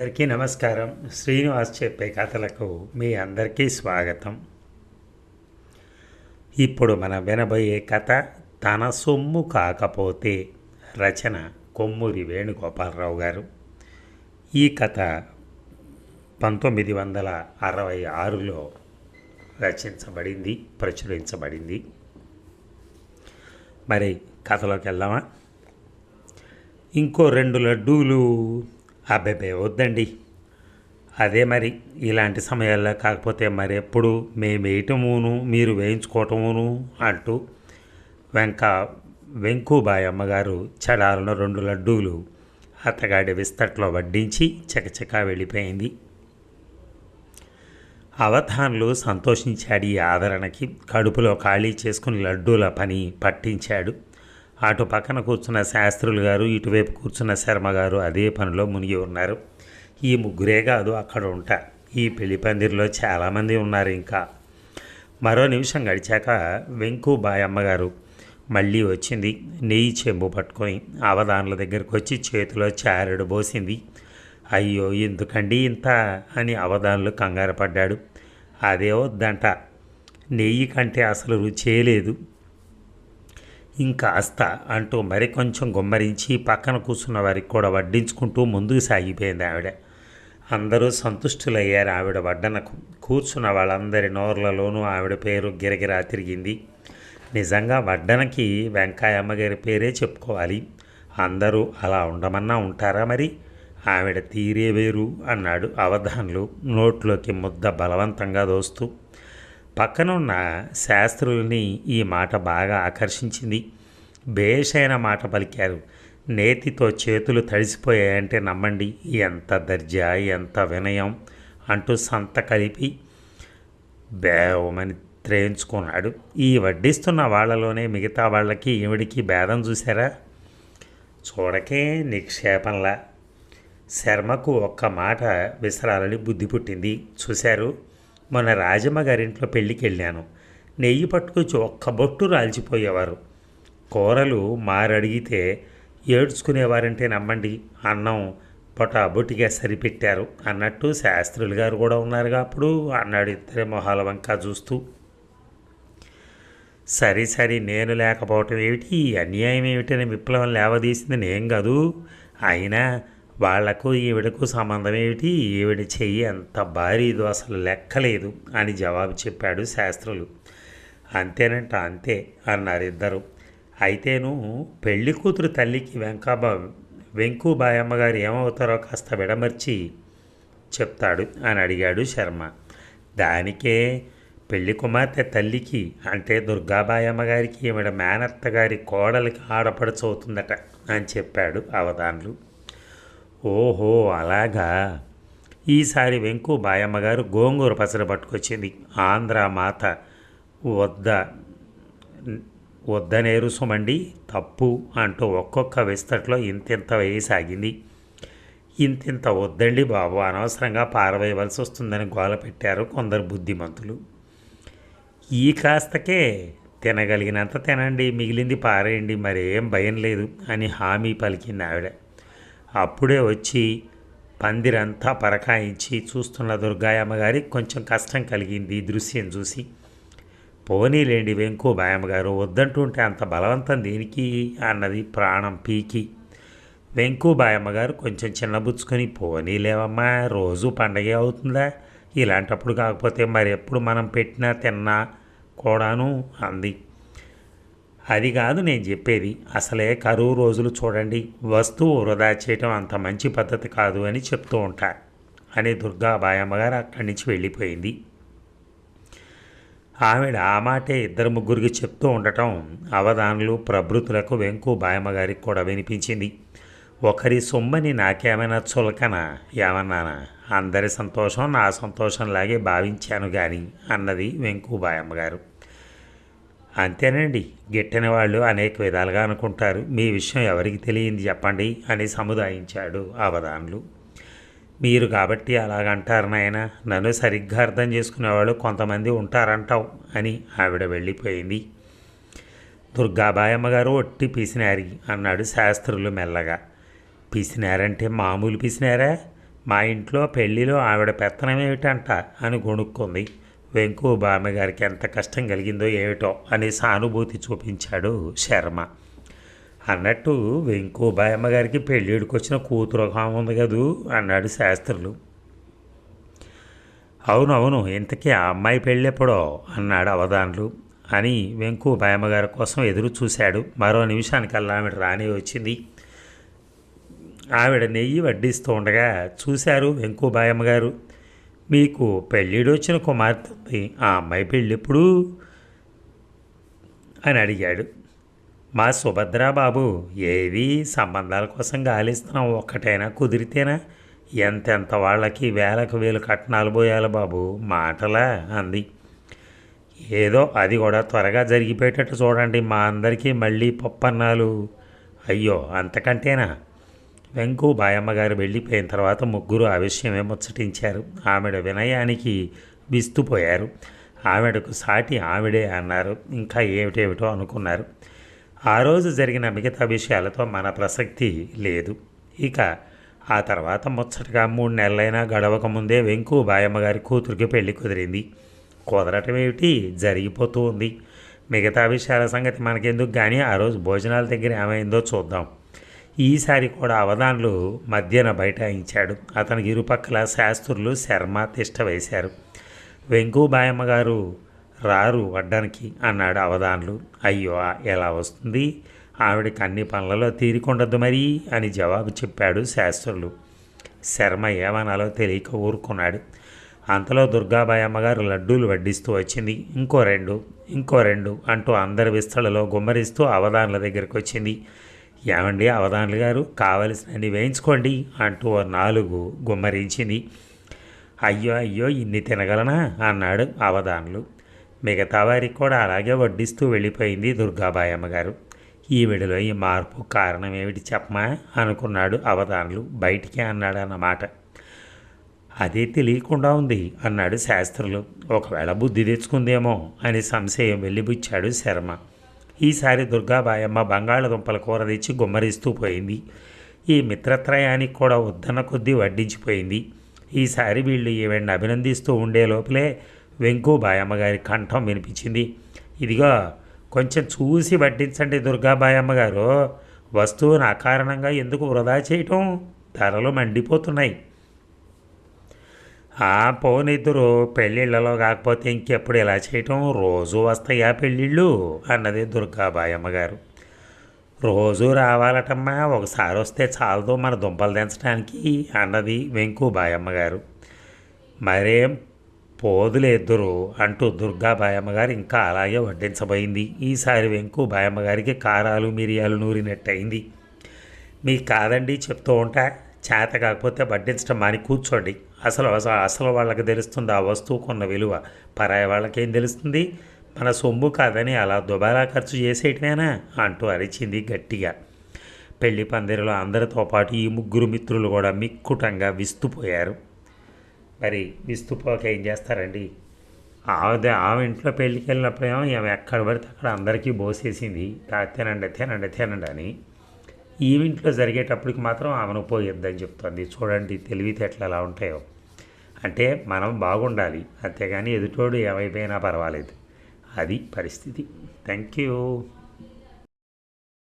అందరికీ నమస్కారం. శ్రీనివాస్ చెప్పే కథలకు మీ అందరికీ స్వాగతం. ఇప్పుడు మనం వినబోయే కథ తన సొమ్ము కాకపోతే రచన కొమ్మూరి వేణుగోపాలరావు గారు. ఈ కథ పంతొమ్మిది వందల అరవై ఆరులో రచించబడింది ప్రచురించబడింది. మరి కథలోకి వెళ్దామా? ఇంకో రెండు లడ్డూలు అబ్బాయి వద్దండి. అదే మరి ఇలాంటి సమయాల్లో కాకపోతే మరి ఎప్పుడు మేము వేయటమును మీరు వేయించుకోవటమును అంటూ వెంక వెంకుబాయ్ అమ్మగారు చడాలను రెండు లడ్డూలు అత్తగాడి విస్తట్లో వడ్డించి చకచకా వెళ్ళిపోయింది. అవధాన్లు సంతోషించాడు ఈ ఆదరణకి. కడుపులో ఖాళీ చేసుకుని లడ్డూల పని పట్టించాడు. అటు పక్కన కూర్చున్న శాస్త్రులు గారు ఇటువైపు కూర్చున్న శర్మ గారు అదే పనిలో మునిగి ఉన్నారు. ఈ ముగ్గురే కాదు అక్కడ ఉంటా. ఈ పెళ్ళి పందిరిలో చాలామంది ఉన్నారు ఇంకా. మరో నిమిషం గడిచాక వెంకు బాయమ్మగారు మళ్ళీ వచ్చింది. నెయ్యి చెంబు పట్టుకొని అవధానుల దగ్గరికి వచ్చి చేతిలో చారెడు పోసింది. అయ్యో ఎందుకండి ఇంత? అని అవధానులు కంగారు పడ్డాడు. అదే వద్దంట. నెయ్యి కంటే అసలు రుచే లేదు. ఇంకాస్త అంటూ మరి కొంచెం గుమ్మరించి పక్కన కూర్చున్న వారికి కూడా వడ్డించుకుంటూ ముందుకు సాగిపోయింది ఆవిడ. అందరూ సంతుష్టులయ్యారు ఆవిడ వడ్డనకు కూర్చున్న వాళ్ళందరి నోర్లలోనూ ఆవిడ పేరు గిరగిరా తిరిగింది. నిజంగా వడ్డనకి వెంకాయమ్మ గారి పేరే చెప్పుకోవాలి. అందరూ అలా ఉండమన్నా ఉంటారా మరి? ఆవిడ తీరే వేరు అన్నాడు అవధాన్లు నోట్లోకి ముద్ద బలవంతంగా దోస్తూ. పక్కనున్న శాస్త్రుల్ని ఈ మాట బాగా ఆకర్షించింది. బేషైన మాట పలికారు. నేతితో చేతులు తడిసిపోయాయంటే నమ్మండి. ఎంత దర్జా ఎంత వినయం అంటూ సంత కలిపి బేవమని త్రేయించుకున్నాడు. ఈ వడ్డిస్తున్న వాళ్ళలోనే మిగతా వాళ్ళకి ఈవిడికి భేదం చూశారా? చూడకే నిక్షేపంలా. శర్మకు ఒక్క మాట విసరాలని బుద్ధి పుట్టింది. చూశారు? మొన్న రాజమ్మ గారింట్లో పెళ్ళికి వెళ్ళాను నెయ్యి పట్టుకొచ్చి ఒక్క బొట్టు రాల్చిపోయేవారు. కూరలు మారడిగితే ఏడ్చుకునేవారంటే నమ్మండి అన్నం పొట బొట్టిగా సరిపెట్టారు అన్నట్టు శాస్త్రులు గారు కూడా ఉన్నారుగా అప్పుడు అన్నాడు ఇద్దరి మొహాల వంక చూస్తూ. సరే సరే నేను లేకపోవటం ఏమిటి? అన్యాయం ఏమిటనే విప్లవం లేవదీసింది నేను కాదు. అయినా వాళ్ళకు ఈవిడకు సంబంధం ఏమిటి? ఈవిడ చెయ్యి ఎంత భారీదో అసలు లెక్కలేదు అని జవాబు చెప్పాడు శాస్త్రులు. అంతేనంట అంతే అన్నారు ఇద్దరు. అయితేను పెళ్ళి కూతురు తల్లికి వెంకాబా వెంకుబాయమ్మ గారు ఏమవుతారో కాస్త విడమర్చి చెప్తాడు అని అడిగాడు శర్మ. దానికే పెళ్ళి కుమార్తె తల్లికి అంటే దుర్గాబాయమ్మ గారికి ఈవిడ మేనత్త గారి కోడలికి ఆడపడుచవుతుందట అని చెప్పాడు అవధానులు. ఓహో అలాగా. ఈసారి వెంకు బాయమ్మగారు గోంగూర పసర పట్టుకొచ్చింది. ఆంధ్ర మాత వద్ద వద్దనేరు సుమండి తప్పు అంటూ ఒక్కొక్క విస్తట్లో ఇంతింత వేయసాగింది. ఇంతింత వద్దండి బాబు అనవసరంగా పారవేయవలసి వస్తుందని గోల పెట్టారు కొందరు బుద్ధిమంతులు. ఈ కాస్తకే తినగలిగినంత తినండి మిగిలింది పారేయండి మరేం భయం లేదు అని హామీ పలికింది ఆవిడ. అప్పుడే వచ్చి పందిరంతా పరకాయించి చూస్తున్న దుర్గాయమ్మ గారికి కొంచెం కష్టం కలిగింది ఈ దృశ్యం చూసి. పోనీలేండి వెంకు బాయమ్మగారు వద్దంటుంటే అంత బలవంతం దేనికి? అన్నది ప్రాణం పీకి. వెంకు బాయమ్మగారు కొంచెం చిన్నబుచ్చుకొని పోనీలేవమ్మా రోజు పండగే అవుతుందా? ఇలాంటప్పుడు కాకపోతే మరి ఎప్పుడు మనం పెట్టినా తిన్నా కూడాను అంది. అది కాదు నేను చెప్పేది. అసలే కరువు రోజులు చూడండి. వస్తువు వృధా చేయటం అంత మంచి పద్ధతి కాదు అని చెప్తూ ఉంటా అని దుర్గా బాయమ్మగారు అక్కడి నుంచి వెళ్ళిపోయింది. ఆవిడ ఆ మాటే ఇద్దరు ముగ్గురికి చెప్తూ ఉండటం అవధానులు ప్రభృతులకు వెంకు బాయమ్మగారికి కూడా వినిపించింది. ఒకరి సొమ్మని నాకేమైనా చులకన? ఏమన్నానా? అందరి సంతోషం నా సంతోషంలాగే భావించాను కానీ అన్నది వెంకు బాయమ్మగారు. అంతేనండి. గిట్టని వాళ్ళు అనేక విధాలుగా అనుకుంటారు. మీ విషయం ఎవరికి తెలియంది చెప్పండి అని సముదాయించాడు అవధాన్లు. మీరు కాబట్టి అలాగంటారు నాయన. నన్ను సరిగ్గా అర్థం చేసుకునేవాళ్ళు కొంతమంది ఉంటారంటావు అని ఆవిడ వెళ్ళిపోయింది. దుర్గాబాయమ్మ గారు ఒట్టి పిసినారి అన్నాడు శాస్త్రులు మెల్లగా. పిసినారంటే మామూలు పిసినారా? మా ఇంట్లో పెళ్ళిలో ఆవిడ పెత్తనం ఏమిటంట అని గొణుక్కుంది. వెంకు బామ్మగారికి ఎంత కష్టం కలిగిందో ఏమిటో అని సానుభూతి చూపించాడు శర్మ. అన్నట్టు వెంకు బాయమ్మగారికి పెళ్ళిడికి వచ్చిన కూతురు ఒక ఉంది కదూ? అన్నాడు శాస్త్రులు. అవునవును ఇంతకీ ఆ అమ్మాయి పెళ్ళెప్పుడో? అన్నాడు అవధానులు. అని వెంకు బాయమ్మగారి కోసం ఎదురు చూశాడు. మరో నిమిషానికల్లా ఆవిడ రాని వచ్చింది. ఆవిడ నెయ్యి వడ్డిస్తూ ఉండగా చూశారు వెంకు బాయమ్మగారు మీకు పెళ్ళిడొచ్చిన కుమార్తె ఉంది ఆ అమ్మాయి పెళ్ళెప్పుడు? అని అడిగాడు. మా సుభద్రా బాబు ఏవి సంబంధాల కోసం గాలిస్తున్నాం ఒక్కటైనా కుదిరితేనా? ఎంతెంత వాళ్ళకి వేలకు వేలు కట్నాలు పోయాలి బాబు మాటలా అంది. ఏదో అది కూడా త్వరగా జరిగిపోయేటట్టు చూడండి మా అందరికీ మళ్ళీ పప్పన్నాలు. అయ్యో అంతకంటేనా? వెంకు బాయమ్మ గారు వెళ్ళిపోయిన తర్వాత ముగ్గురు ఆ విషయమే ముచ్చటించారు. ఆవిడ వినయానికి విస్తుపోయారు. ఆవిడకు సాటి ఆవిడే అన్నారు. ఇంకా ఏమిటేమిటో అనుకున్నారు. ఆ రోజు జరిగిన మిగతా విషయాలతో మన ప్రసక్తి లేదు. ఇక ఆ తర్వాత ముచ్చటగా మూడు నెలలైనా గడవక ముందే వెంకు బాయమ్మ గారి కూతురికి పెళ్ళి కుదిరింది. కుదరటం ఏమిటి? జరిగిపోతూ ఉంది. మిగతా విషయాల సంగతి మనకెందుకు కానీ ఆ రోజు భోజనాల దగ్గర ఏమైందో చూద్దాం. ఈసారి కూడా అవధాన్లు మధ్యన బైఠాయించాడు. అతనికి ఇరుపక్కల శాస్త్రులు శర్మ తిష్ట వేశారు. వెంకుబాయమ్మ గారు రారు వడ్డానికి అన్నాడు అవధాన్లు. అయ్యో ఎలా వస్తుంది? ఆవిడకి అన్ని పనులలో తీరికొండదు మరి అని జవాబు చెప్పాడు శాస్త్రులు. శర్మ ఏమనాలో తెలియక ఊరుకున్నాడు. అంతలో దుర్గాబాయి అమ్మగారు లడ్డూలు వడ్డిస్తూ వచ్చింది. ఇంకో రెండు ఇంకో రెండు అంటూ అందరి విస్తళ్ళలో గుమ్మరిస్తూ అవధానుల దగ్గరికి వచ్చింది. ఏమండి అవధానులు గారు? కావలసినన్ని వేయించుకోండి అంటూ ఓ నాలుగు గుమ్మరించింది. అయ్యో అయ్యో ఇన్ని తినగలనా? అన్నాడు అవధానులు. మిగతా వారికి కూడా అలాగే వడ్డిస్తూ వెళ్ళిపోయింది దుర్గాబాయి అమ్మగారు. ఈవిడలో ఈ మార్పు కారణం ఏమిటి చెప్పమా? అనుకున్నాడు అవధానులు. బయటికే అన్నాడు అన్నమాట. అదే తెలియకుండా ఉంది అన్నాడు శాస్త్రులు. ఒకవేళ బుద్ధి తెచ్చుకుందేమో అని సంశయం వెళ్ళిబుచ్చాడు శర్మ. ఈసారి దుర్గాబాయమ్మ బంగాళదుంపల కూర తెచ్చి గుమ్మరిస్తూ పోయింది. ఈ మిత్రత్రయానికి కూడా వద్దన్న కొద్దీ వడ్డించిపోయింది. ఈసారి వీళ్ళు ఈవెంట్ అభినందిస్తూ ఉండే లోపలే వెంకు బాయమ్మ గారి కంఠం వినిపించింది. ఇదిగో కొంచెం చూసి వడ్డించండి దుర్గాబాయమ్మ గారు. వస్తువును అకారణంగా ఎందుకు వృధా చేయటం? ధరలు మండిపోతున్నాయి. ఆ పోనిద్దరు పెళ్ళిళ్ళలో కాకపోతే ఇంకెప్పుడు ఇలా చేయటం? రోజు వస్తాయా పెళ్ళిళ్ళు? అన్నది దుర్గాబాయమ్మ గారు రోజు రావాలటమ్మా ఒకసారి వస్తే చాలదు మన దుంపలు దించడానికి అన్నది వెంకు బాయమ్మ గారు మరేం? పోదులు ఇద్దరు అంటూ దుర్గా బాయమ్మ గారు ఇంకా అలాగే వడ్డించబోయింది. ఈసారి వెంకు బాయమ్మగారికి కారాలు మిరియాలు నూరినట్టయింది. మీకు కాదండి చెప్తూ ఉంటా. చేత కాకపోతే వడ్డించడం మాని కూర్చోండి. అసలు అసలు అసలు వాళ్ళకి తెలుస్తుంది ఆ వస్తువుకున్న విలువ. పరాయి వాళ్ళకేం తెలుస్తుంది? మన సొమ్ము కాదని అలా దుబారా ఖర్చు చేసేయటమేనా? అంటూ అరిచింది గట్టిగా. పెళ్ళి పందిరిలో అందరితో పాటు ఈ ముగ్గురు మిత్రులు కూడా మిక్కుటంగా విస్తుపోయారు. మరి విస్తుపోక ఏం చేస్తారండి? ఆవిడ ఆమె ఇంట్లో పెళ్ళికి వెళ్ళినప్పుడేమో ఆమె ఎక్కడ పడితే అక్కడ అందరికీ బోసేసింది. తినండి తినండి తినండి అని. ఈ జరిగేటప్పటికి మాత్రం ఆమెను పోయిద్దని చెప్తుంది. చూడండి తెలివితేటలు ఎలా ఉంటాయో. అంటే మనం బాగుండాలి. అంతేగాని ఎదుటోడు ఏమైపోయినా పర్వాలేదు. అది పరిస్థితి. Thank you